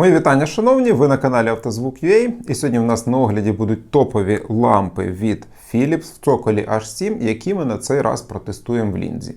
Мої вітання, шановні! Ви на каналі Автозвук.ua і сьогодні в нас на огляді будуть топові лампи від Philips в цоколі H7, які ми на цей раз протестуємо в лінзі.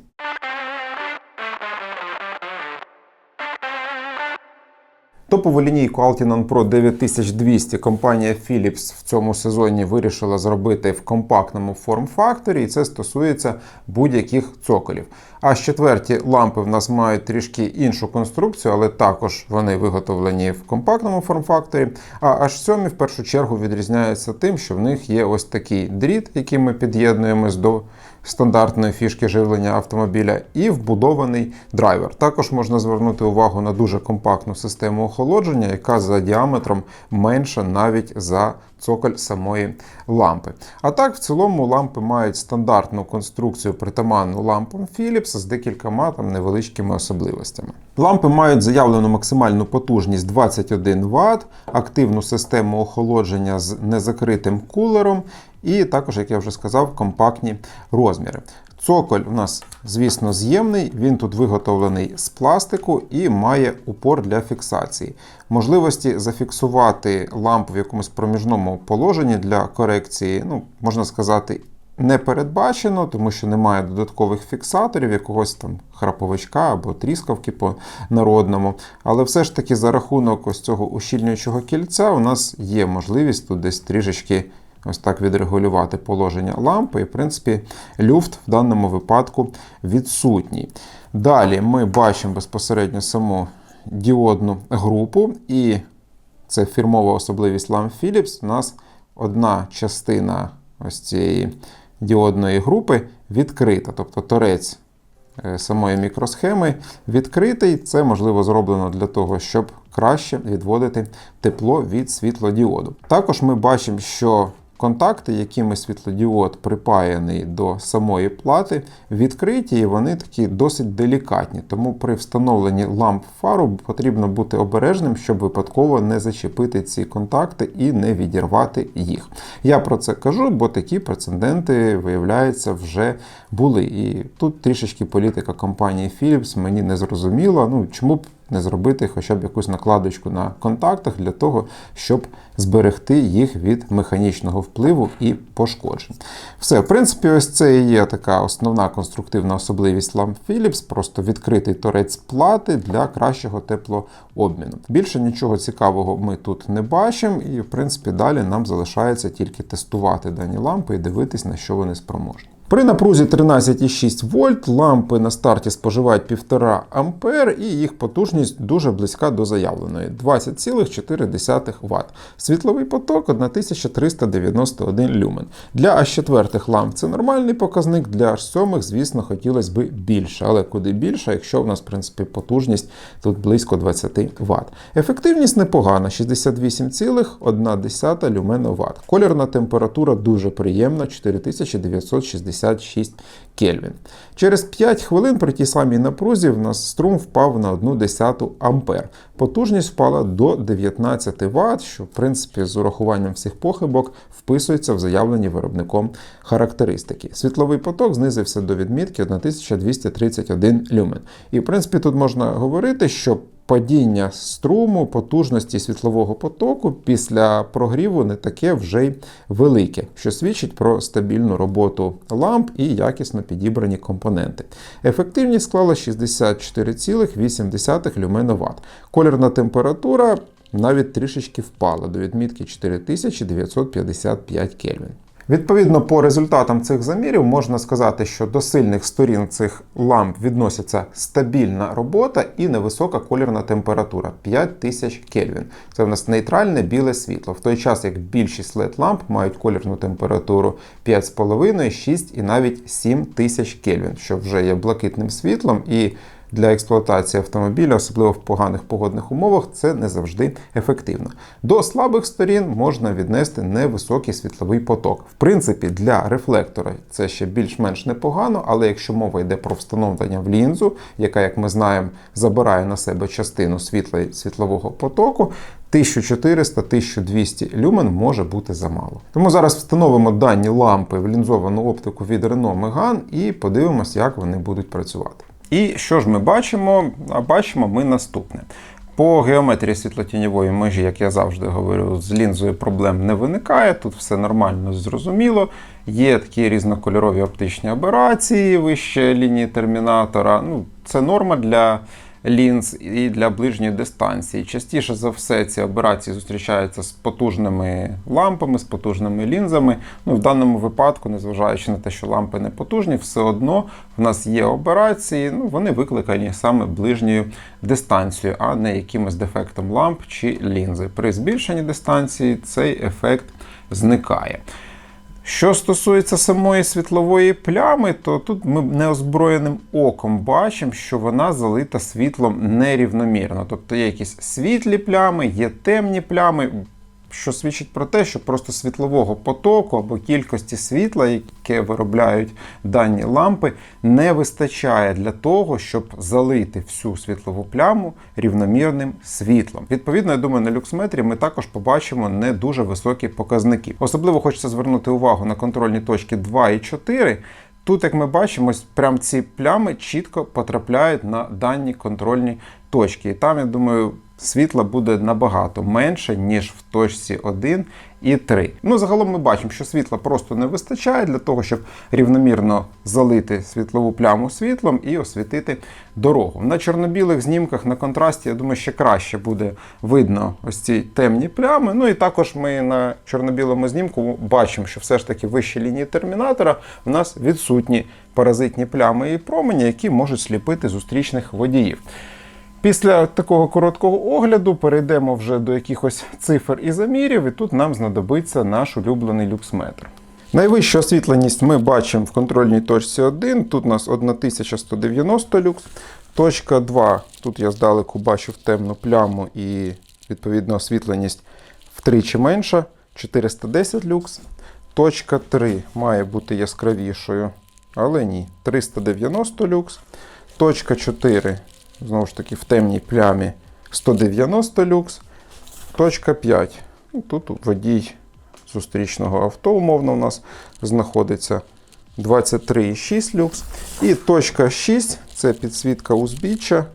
Топову лінійку Altinon Pro 9200 компанія Philips в цьому сезоні вирішила зробити в компактному форм-факторі, і це стосується будь-яких цоколів. А четверті лампи в нас мають трішки іншу конструкцію, але також вони виготовлені в компактному форм-факторі. А аж сьомі в першу чергу відрізняються тим, що в них є ось такий дріт, який ми під'єднуємось до стандартної фішки живлення автомобіля, і вбудований драйвер. Також можна звернути увагу на дуже компактну систему охолодження, яка за діаметром менша навіть за цоколь самої лампи. А так, в цілому, лампи мають стандартну конструкцію притаманну лампам Philips з декількома там невеличкими особливостями. Лампи мають заявлену максимальну потужність 21 Вт, активну систему охолодження з незакритим кулером, і також, як я вже сказав, компактні розміри. Цоколь у нас, звісно, з'ємний, він тут виготовлений з пластику і має упор для фіксації. Можливості зафіксувати лампу в якомусь проміжному положенні для корекції, ну, можна сказати, не передбачено, тому що немає додаткових фіксаторів, якогось там храповичка або тріскавки по народному. Але все ж таки за рахунок ось цього ущільнюючого кільця у нас є можливість тут десь трішечки ось так відрегулювати положення лампи. І, в принципі, люфт в даному випадку відсутній. Далі ми бачимо безпосередньо саму діодну групу, і це фірмова особливість ламп Philips. У нас одна частина ось цієї діодної групи відкрита, тобто торець е, самої мікросхеми відкритий. Це можливо зроблено для того, щоб краще відводити тепло від світлодіоду. Також ми бачимо, що Контакти, якими світлодіод припаяний до самої плати, відкриті і вони такі досить делікатні. Тому при встановленні ламп фару потрібно бути обережним, щоб випадково не зачепити ці контакти і не відірвати їх. Я про це кажу, бо такі прецеденти, виявляється, вже були. І тут трішечки політика компанії Philips мені не зрозуміла. Ну чому б не зробити хоча б якусь накладочку на контактах для того, щоб зберегти їх від механічного впливу і пошкоджень. Все, в принципі, ось це і є така основна конструктивна особливість ламп Philips, просто відкритий торець плати для кращого теплообміну. Більше нічого цікавого ми тут не бачимо, і, в принципі, далі нам залишається тільки тестувати дані лампи і дивитись, на що вони спроможні. При напрузі 13,6 вольт лампи на старті споживають 1,5 А і їх потужність дуже близька до заявленої 20,4 Вт. Світловий поток 1391 люмен. Для H4 ламп це нормальний показник, для H7, звісно, хотілося б більше, але куди більше, якщо в нас в принципі, потужність тут близько 20 Вт. Ефективність непогана 68,1 люменоват. Колірна температура дуже приємна 4960 66 Кельвін. Через 5 хвилин при тій самій напрузі в нас струм впав на 1,1 ампер. Потужність впала до 19 Вт, що в принципі з урахуванням всіх похибок вписується в заявлені виробником характеристики. Світловий поток знизився до відмітки 1231 люмен. І в принципі тут можна говорити, що падіння струму, потужності світлового потоку після прогріву не таке вже й велике, що свідчить про стабільну роботу ламп і якісно підібрані компоненти. Ефективність склала 64,8 люменоват. Колірна температура навіть трішечки впала до відмітки 4955 Кельвін. Відповідно, по результатам цих замірів можна сказати, що до сильних сторін цих ламп відносяться стабільна робота і невисока колірна температура 5000 Кельвін. Це в нас нейтральне біле світло. В той час як більшість led ламп мають колірну температуру 5,5, 6 і навіть 7000 Кельвін, що вже є блакитним світлом. і для експлуатації автомобіля, особливо в поганих погодних умовах, це не завжди ефективно. До слабих сторін можна віднести невисокий світловий поток. В принципі, для рефлектора це ще більш-менш непогано, але якщо мова йде про встановлення в лінзу, яка, як ми знаємо, забирає на себе частину світла світлового потоку. 1400-1200 люмен може бути замало. Тому зараз встановимо дані лампи в лінзовану оптику від Renault Megane і подивимося, як вони будуть працювати. І що ж ми бачимо? А бачимо ми наступне. По геометрії світлотіньової межі, як я завжди говорю, з лінзою проблем не виникає. Тут все нормально, зрозуміло. Є такі різнокольорові оптичні аберації вище лінії термінатора. Ну, це норма для лінз і для ближньої дистанції. Частіше за все ці аберації зустрічаються з потужними лампами, з потужними лінзами. Ну, в даному випадку, незважаючи на те, що лампи не потужні, все одно в нас є аберації, ну, вони викликані саме ближньою дистанцією, а не якимось дефектом ламп чи лінзи. При збільшенні дистанції цей ефект зникає. Що стосується самої світлової плями, то тут ми неозброєним оком бачимо, що вона залита світлом нерівномірно. Тобто є якісь світлі плями, є темні плями, що свідчить про те, що просто світлового потоку або кількості світла, яке виробляють дані лампи, не вистачає для того, щоб залити всю світлову пляму рівномірним світлом. Відповідно, я думаю, на люксметрі ми також побачимо не дуже високі показники. Особливо хочеться звернути увагу на контрольні точки 2 і 4. Тут, як ми бачимо, прям ці плями чітко потрапляють на дані контрольні точки. І там, я думаю, світла буде набагато менше, ніж в точці 1 і 3. Ну, загалом ми бачимо, що світла просто не вистачає для того, щоб рівномірно залити світлову пляму світлом і освітити дорогу. На чорно-білих знімках на контрасті, я думаю, ще краще буде видно ось ці темні плями. Ну і також ми на чорно-білому знімку бачимо, що все ж таки вищі лінії термінатора в нас відсутні паразитні плями і промені, які можуть сліпити зустрічних водіїв. Після такого короткого огляду перейдемо вже до якихось цифр і замірів, і тут нам знадобиться наш улюблений люксметр. Найвищу освітленість ми бачимо в контрольній точці 1. Тут у нас 1190 люкс. Точка 2. Тут я здалеку бачив темну пляму і відповідно освітленість втричі менша 410 люкс. Точка 3 має бути яскравішою, але ні. 390 люкс. Точка 4 знову ж таки, в темній плямі 190 люкс. Точка 5. Ну, Тут водій зустрічного авто, умовно, у нас знаходиться 23,6 люкс. І точка 6 це підсвітка узбіччя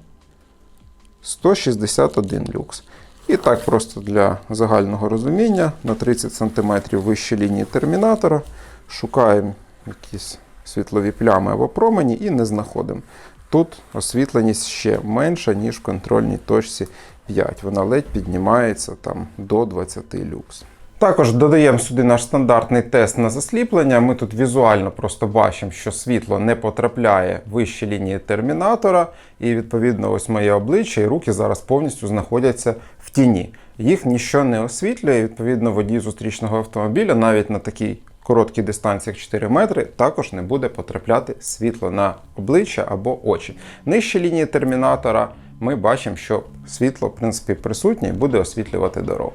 161 люкс. І так, просто для загального розуміння, на 30 см вище лінії термінатора шукаємо якісь світлові плями або промені і не знаходимо. Тут освітленість ще менша, ніж в контрольній точці 5. Вона ледь піднімається там до 20 люкс. Також додаємо сюди наш стандартний тест на засліплення. Ми тут візуально просто бачимо, що світло не потрапляє вище лінії термінатора, і відповідно ось моє обличчя і руки зараз повністю знаходяться в тіні. Їх ніщо не освітлює. Відповідно, водій зустрічного автомобіля навіть на такій короткій дистанції, 4 метри, також не буде потрапляти світло на обличчя або очі. Нижче лінії термінатора ми бачимо, що світло в принципі присутнє і буде освітлювати дорогу.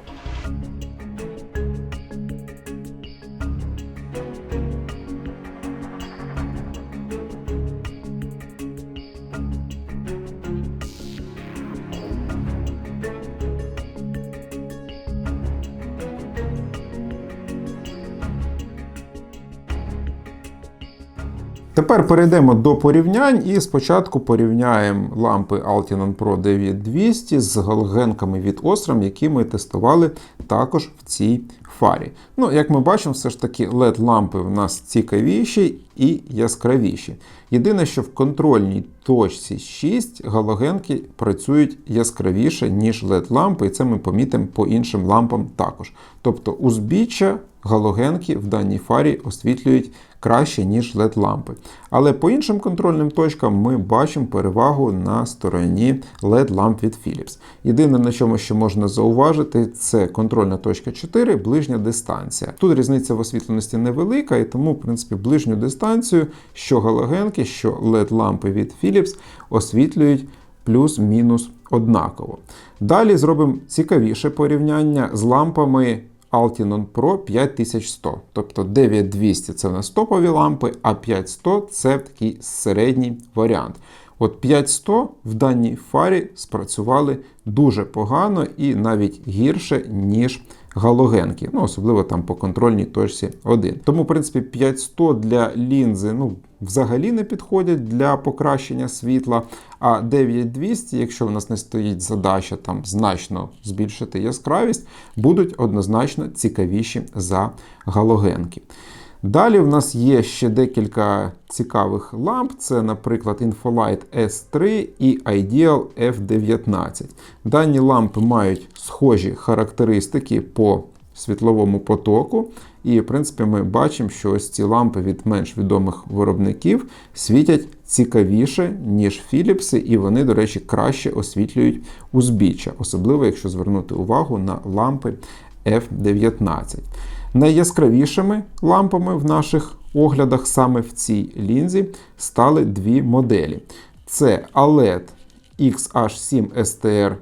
Тепер перейдемо до порівнянь і спочатку порівняємо лампи Altinon Pro 9200 з галогенками від Osram, які ми тестували також в цій фарі. Ну, Як ми бачимо, все ж таки LED-лампи в нас цікавіші і яскравіші. Єдине, що в контрольній точці 6 галогенки працюють яскравіше, ніж LED-лампи, і це ми помітимо по іншим лампам також. Тобто узбіччя галогенки в даній фарі освітлюють краще, ніж LED-лампи. Але по іншим контрольним точкам ми бачимо перевагу на стороні LED-ламп від Philips. Єдине, на чому ще можна зауважити, це контрольна точка 4, ближня дистанція. Тут різниця в освітленості невелика, і тому, в принципі, ближню дистанцію, що галогенки, що LED-лампи від Philips освітлюють плюс-мінус однаково. Далі зробимо цікавіше порівняння з лампами. Altinon Pro 5100. Тобто 9200 це в нас топові лампи, а 5100 це такий середній варіант. От 5100 в даній фарі спрацювали дуже погано і навіть гірше, ніж галогенки. Ну, особливо там по контрольній точці 1. Тому, в принципі, 5100 для лінзи ну, взагалі не підходять для покращення світла. А 9200, якщо в нас не стоїть задача там значно збільшити яскравість, будуть однозначно цікавіші за галогенки. Далі в нас є ще декілька цікавих ламп. Це, наприклад, Infolight S3 і Ideal F19. Дані лампи мають схожі характеристики по світловому потоку. І, в принципі, ми бачимо, що ось ці лампи від менш відомих виробників світять цікавіше, ніж Philips, і вони, до речі, краще освітлюють узбіччя, особливо якщо звернути увагу на лампи F19. Найяскравішими лампами в наших оглядах саме в цій лінзі стали дві моделі. Це ALED XH7 STR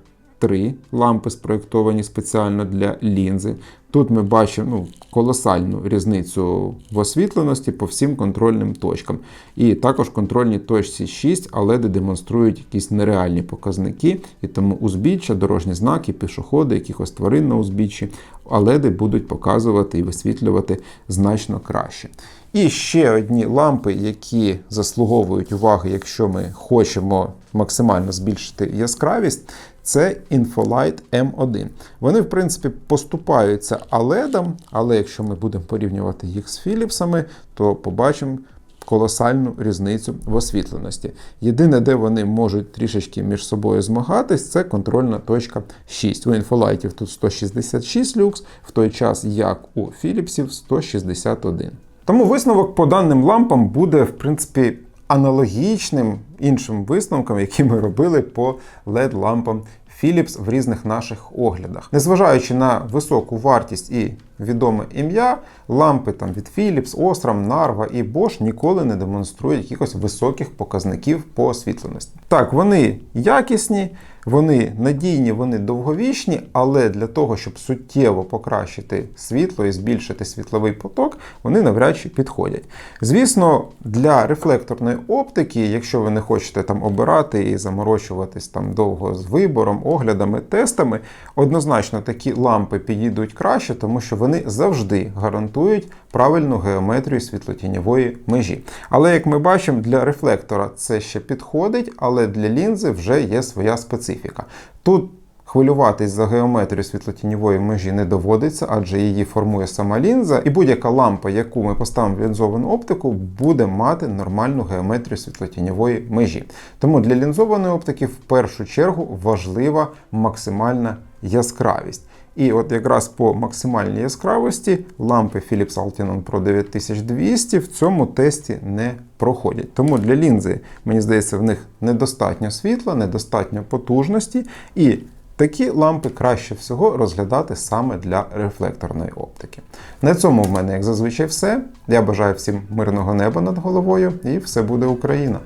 3 лампи спроєктовані спеціально для лінзи. Тут ми бачимо ну, колосальну різницю в освітленості по всім контрольним точкам. І також контрольні точці 6, але де демонструють якісь нереальні показники, і тому узбіччя, дорожні знаки, пішоходи, якихось тварин на узбіччі, аледи будуть показувати і висвітлювати значно краще. І ще одні лампи, які заслуговують уваги, якщо ми хочемо максимально збільшити яскравість, це Infolight M1. Вони, в принципі, поступаються LED, але якщо ми будемо порівнювати їх з Philips, то побачимо колосальну різницю в освітленості. Єдине, де вони можуть трішечки між собою змагатись, це контрольна точка 6. У Infolight тут 166 люкс, в той час як у Philips 161. Тому висновок по даним лампам буде, в принципі, аналогічним іншим висновкам, які ми робили по LED-лампам Philips в різних наших оглядах. Незважаючи на високу вартість і відоме ім'я, лампи там від Philips, Osram, Narva і Bosch ніколи не демонструють якихось високих показників по освітленості. Так, вони якісні. Вони надійні, вони довговічні, але для того, щоб суттєво покращити світло і збільшити світловий поток, вони навряд чи підходять. Звісно, для рефлекторної оптики, якщо ви не хочете там обирати і заморочуватись там довго з вибором, оглядами, тестами, однозначно такі лампи підійдуть краще, тому що вони завжди гарантують правильну геометрію світлотіньової межі. Але як ми бачимо, для рефлектора це ще підходить, але для лінзи вже є своя специфіка. Тут Хвилюватись за геометрію світлотіньової межі не доводиться, адже її формує сама лінза, і будь-яка лампа, яку ми поставимо в лінзовану оптику, буде мати нормальну геометрію світлотіньової межі. Тому для лінзованої оптики в першу чергу важлива максимальна яскравість. І от якраз по максимальній яскравості лампи Philips Altinon Pro 9200 в цьому тесті не проходять. Тому для лінзи, мені здається, в них недостатньо світла, недостатньо потужності. і Такі лампи краще всього розглядати саме для рефлекторної оптики. На цьому в мене, як зазвичай, все. Я бажаю всім мирного неба над головою і все буде Україна!